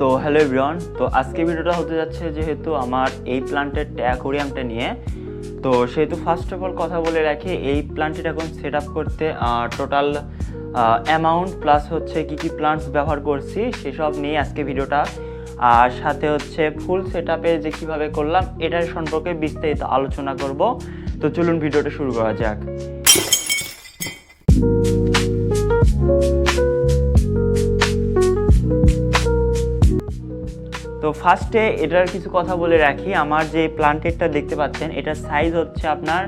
তো hello everyone তো আজকে ভিডিওটা হতে যাচ্ছে যেহেতু আমার এই প্লান্টের অ্যাকোরিয়ামটা নিয়ে, তো সেহেতু ফার্স্ট অফ অল কথা বলে রাখি, এই প্লান্টের এখন সেট আপ করতে টোটাল অ্যামাউন্ট প্লাস হচ্ছে কি কি প্লান্টস ব্যবহার করছি, সেসব নিয়ে আজকে ভিডিওটা। আর সাথে হচ্ছে ফুল সেট আপে যে কীভাবে করলাম, এটার সম্পর্কে বিস্তারিত আলোচনা করব। তো চলুন ভিডিওটা শুরু করা যাক। তো ফার্স্টে এটার কিছু কথা বলে রাখি। আমার যে প্লান্টেটটা দেখতে পাচ্ছেন, এটার সাইজ হচ্ছে আপনার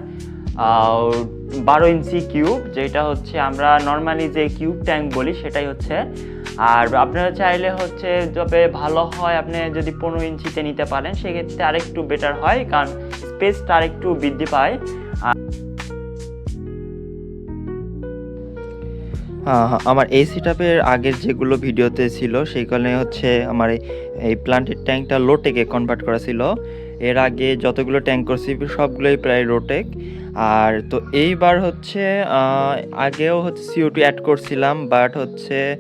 বারো ইঞ্চি কিউব যেটা হচ্ছে আমরা নর্মালি যে কিউব ট্যাঙ্ক বলি, সেটাই হচ্ছে। আর আপনারা চাইলে হচ্ছে যবে ভালো হয়, আপনি যদি পনেরো ইঞ্চিতে নিতে পারেন, সেক্ষেত্রে আরেকটু বেটার হয়, কারণ স্পেসটা আরেকটু বৃদ্ধি পায়। আমার এই সিটআপের আগের যেগুলো ভিডিওতে ছিল, সেই কারণে হচ্ছে আমার এই- এই প্লান্টের ট্যাঙ্কটা লোটেকে কনভার্ট করা ছিল। এর আগে যতগুলো ট্যাঙ্ক করছি, সবগুলোই প্রায় রোটেক আর তো এইবার হচ্ছে আগেও হচ্ছে সিও টু অ্যাড করছিলাম বাট হচ্ছে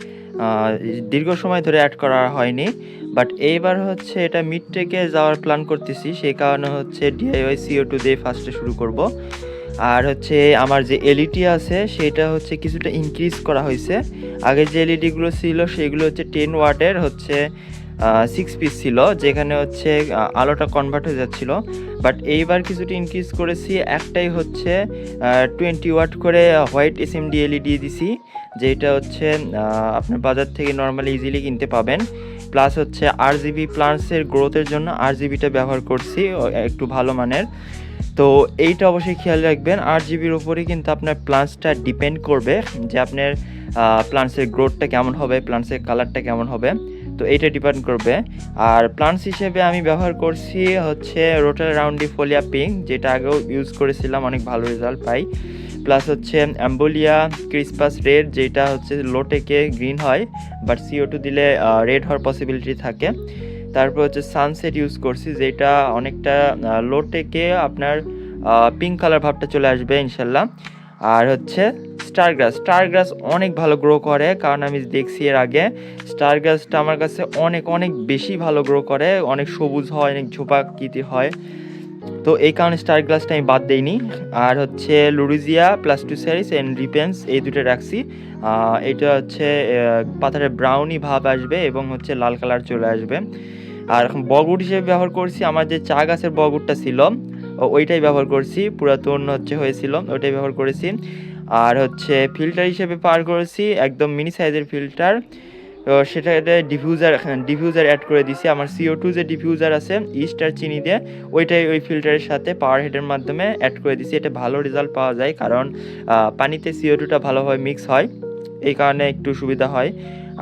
দীর্ঘ সময় ধরে অ্যাড করা হয়নি। বাট এইবার হচ্ছে এটা মিড টেকে যাওয়ার প্ল্যান করতেছি, সেই কারণে হচ্ছে ডিআইওয়াই সিও টু দিয়ে ফার্স্টে শুরু করব। আর হচ্ছে আমার যে এলইডি আছে, সেটা হচ্ছে কিছুটা ইনক্রিজ করা হয়েছে। আগে যে এলইডিগুলো ছিল, সেগুলো হচ্ছে টেন ওয়াটের হচ্ছে সিক্স পিস ছিল, যেখানে হচ্ছে আলোটা কনভার্ট হয়ে যাচ্ছিল। বাট এইবার কিছুটা ইনক্রিজ করেছি, একটাই হচ্ছে টোয়েন্টি ওয়াট করে হোয়াইট এসএমডি এলইডি দিছি, যেটা হচ্ছে আপনার বাজার থেকে নর্মালি ইজিলি কিনতে পাবেন। প্লাস হচ্ছে আর জিবি প্লান্টসের গ্রোথের জন্য আর জিবিটা ব্যবহার করছি একটু ভালো মানের। তো এইটা অবশ্যই খেয়াল রাখবেন। আট জিবির উপরে কিন্তু আপনার প্লান্টসটা ডিপেন্ড করবে যে আপনার প্লান্টসের গ্রোথটা কেমন হবে প্লান্টসের কালারটা কেমন হবে। তো এইটা ডিপেন্ড করবে। আর প্লান্টস হিসেবে আমি ব্যবহার করছি হচ্ছে রোটার রাউন্ডি ফোলিয়া পিঙ্ক যেটা আগেও ইউজ করেছিলাম, অনেক ভালো রেজাল্ট পাই। প্লাস হচ্ছে অ্যাম্বোলিয়া ক্রিসপাস রেড যেটা হচ্ছে লোটেকে গ্রিন হয় বাট সিও টু দিলে রেড হওয়ার পসিবিলিটি থাকে। তারপর হচ্ছে সানসেট ইউজ করছি, যেটা অনেকটা লো টেকে আপনার পিঙ্ক কালার ভাবটা চলে আসবে ইনশাল্লাহ। আর হচ্ছে স্টার গ্রাস স্টার গ্রাস অনেক ভালো গ্রো করে, কারণ আমি দেখছি এর আগে স্টার গ্রাসটা আমার কাছে অনেক অনেক বেশি ভালো গ্রো করে, অনেক সবুজ হয়, অনেক ঝোপাকৃতি হয়। তো এই কারণে স্টার গ্লাসটা আমি বাদ দেইনি। আর হচ্ছে লুরিজিয়া প্লাস টু স্যারিস অ্যান্ড রিপেন্স এই দুটো রাখছি। এটা হচ্ছে পাতারে ব্রাউনি ভাব আসবে এবং হচ্ছে লাল কালার চলে আসবে। আর এখন বগুড় হিসেবে ব্যবহার করছি, আমার যে চা গাছের বগুড়টা ছিল ওইটাই ব্যবহার করছি, পুরাতন হচ্ছে, হয়েছিল, ওইটাই ব্যবহার করেছি। আর হচ্ছে ফিল্টার হিসেবে পার করেছি, একদম মিনি সাইজের ফিল্টার। তো সেটাতে ডিফিউজার ডিফিউজার অ্যাড করে দিছি। আমার সিও টু যে ডিফিউজার আছে ইস্ট আর চিনি দিয়ে, ওইটাই ওই ফিল্টারের সাথে পাওয়ার হেডের মাধ্যমে অ্যাড করে দিছি। এটা ভালো রেজাল্ট পাওয়া যায়, কারণ পানিতে সিও টুটা ভালোভাবে মিক্স হয়, এই কারণে একটু সুবিধা হয়।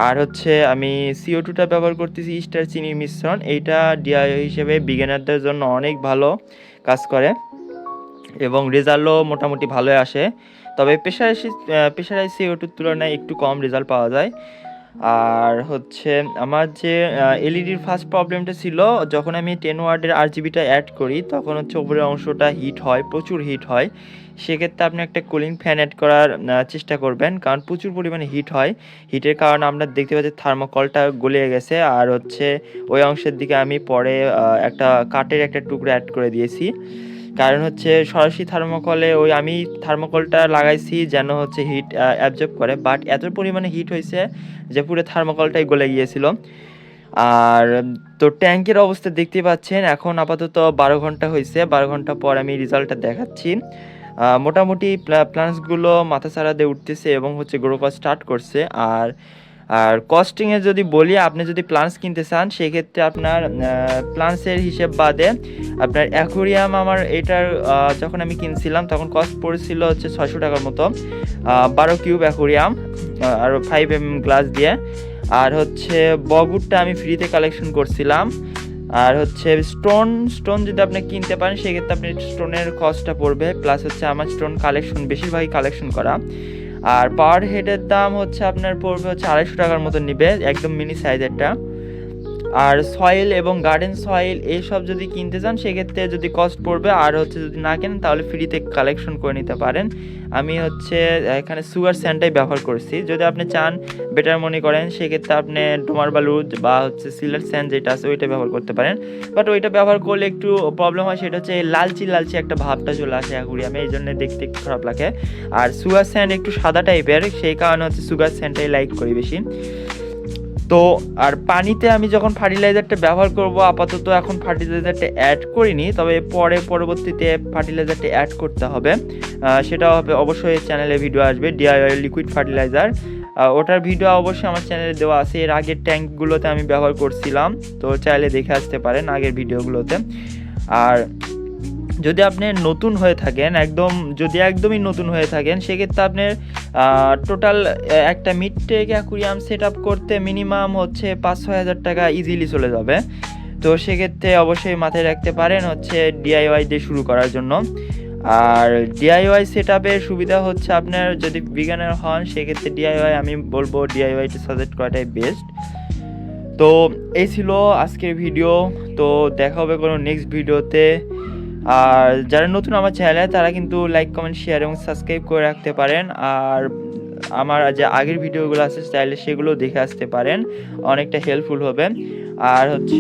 আর হচ্ছে আমি সিও টুটা ব্যবহার করতেছি স্টার চিনির মিশ্রণ। এইটা ডিআই হিসেবে বিজ্ঞানারদের জন্য অনেক ভালো কাজ করে এবং রেজাল্টও মোটামুটি ভালোই আসে। তবে প্রেশার প্রেশারাইজ সিও টুর তুলনায় একটু কম রেজাল্ট পাওয়া যায়। আর হচ্ছে আমার যে এলইডির ফার্স্ট প্রবলেমটা ছিল, যখন আমি টেন ওয়ার্ডের আর জিবিটা অ্যাড করি, তখন হচ্ছে উপরের অংশটা হিট হয়, প্রচুর হিট হয়। সেক্ষেত্রে আপনি একটা কুলিং ফ্যান অ্যাড করার চেষ্টা করবেন, কারণ প্রচুর পরিমাণে হিট হয়। হিটের কারণে আমরা দেখতে পাচ্ছি থার্মোকলটা গলে গেছে, আর হচ্ছে ওই অংশের দিকে আমি পরে একটা কাঠের একটা টুকরো অ্যাড করে দিয়েছি। কারণ হচ্ছে সরাসরি থার্মোকলে ওই আমি থার্মোকলটা লাগাইছি যেন হচ্ছে হিট অ্যাবজর্ব করে। বাট এত পরিমাণে হিট হয়েছে যে পুরো থার্মোকলটাই গলে গিয়েছিল। আর তো ট্যাঙ্কের অবস্থা দেখতে পাচ্ছেন, এখন আপাতত বারো ঘণ্টা হয়েছে বারো ঘণ্টা পর আমি রেজাল্টটা দেখাচ্ছি। মোটামুটি প্লান্টসগুলো মাথা ছাড়া দিয়ে উঠতেছে এবং হচ্ছে গ্রো করা স্টার্ট করছে। আর আর কস্টিংয়ে যদি বলি, আপনি যদি প্লান্টস কিনতে চান, সেক্ষেত্রে আপনার প্লান্টসের হিসেব বাদে আপনার অ্যাকোরিয়াম আমার এটার যখন আমি কিনছিলাম, তখন কস্ট পড়েছিল হচ্ছে ছয়শো টাকার মতো বারো কিউব অ্যাকোরিয়াম আর ফাইভ এম গ্লাস দিয়ে। আর হচ্ছে বগুড়টা আমি ফ্রিতে কালেকশন করছিলাম। আর হচ্ছে স্টোন স্টোন যদি আপনি কিনতে পারেন, সেক্ষেত্রে আপনি স্টোনের কস্টটা পড়বে প্লাস হচ্ছে আমার স্টোন কালেকশন বেশিরভাগই কালেকশন করা। আর পার হেডের দাম হচ্ছে আপনার পড়বে হচ্ছে আড়াইশো টাকার মতো নিবে, একদম মিনি সাইজেরটা আর সয়েল এবং গার্ডেন সয়েল এইসব যদি কিনতে চান, সেক্ষেত্রে যদি কস্ট পড়বে, আর হচ্ছে যদি না কেনেন, তাহলে ফ্রিতে কালেকশন করে নিতে পারেন। আমি হচ্ছে, এখানে সুগার স্যান্ডটাই ব্যবহার করছি। যদি আপনি চান বেটার মনে করেন, সেক্ষেত্রে আপনি ডোমার বালু বা হচ্ছে সিলার স্যান্ড যেটা আছে, ওইটা ব্যবহার করতে পারেন। বাট ওইটা ব্যবহার করলে একটু প্রবলেম হয়, সেটা হচ্ছে লালচি লালচি একটা ভাবটা চলে আসে অ্যাকুরিয়ামে, এই জন্য দেখতে একটু খারাপ লাগে। আর সুগার স্যান্ড একটু সাদা টাইপের সেই কারণে হচ্ছে সুগার স্যান্ডটাই লাইক করি বেশি। তো আর পানিতে আমি যখন ফার্টিলাইজারটা ব্যবহার করব, আপাতত এখন ফার্টিলাইজারটা অ্যাড করিনি, তবে পরে পরবর্তীতে ফার্টিলাইজারটা অ্যাড করতে হবে। সেটা হবে অবশ্যই চ্যানেলে ভিডিও আসবে ডিআইওয়াই লিকুইড ফার্টিলাইজার ওটার ভিডিও অবশ্যই আমার চ্যানেলে দেওয়া আছে। এর আগের ট্যাঙ্কগুলোতে আমি ব্যবহার করছিলাম, তো চাইলে দেখে আসতে পারেন আগের ভিডিওগুলোতে আর যদি আপনি নতুন হয়ে থাকেন, একদম, যদি একদমই নতুন হয়ে থাকেন, সেক্ষেত্রে আপনার টোটাল একটা mid tech aquarium set up করতে মিনিমাম হচ্ছে পাঁচ ছয় হাজার টাকা ইজিলি চলে যাবে। তো সেক্ষেত্রে অবশ্যই মাথায় রাখতে পারেন হচ্ছে ডিআইওয়াই দিয়ে শুরু করার জন্য। আর ডিআইওয়াই সেট আপের সুবিধা হচ্ছে আপনার যদি বিজ্ঞানের হন, সেক্ষেত্রে ডিআইওয়াই আমি বলব ডিআইওয়াইটি সাজেস্ট করাটাই বেস্ট তো এই ছিল আজকের ভিডিও তো দেখা হবে কোনো নেক্সট ভিডিওতে আর যারা নতুন আমার চ্যানেলে তারা কিন্তু লাইক কমেন্ট শেয়ার এবং সাবস্ক্রাইব করে রাখতে পারেন। আর আমার যে আগের ভিডিওগুলো আছে, চাইলে সেগুলো দেখে আসতে পারেন। অনেকটা হেল্পফুল হবে। আর হচ্ছে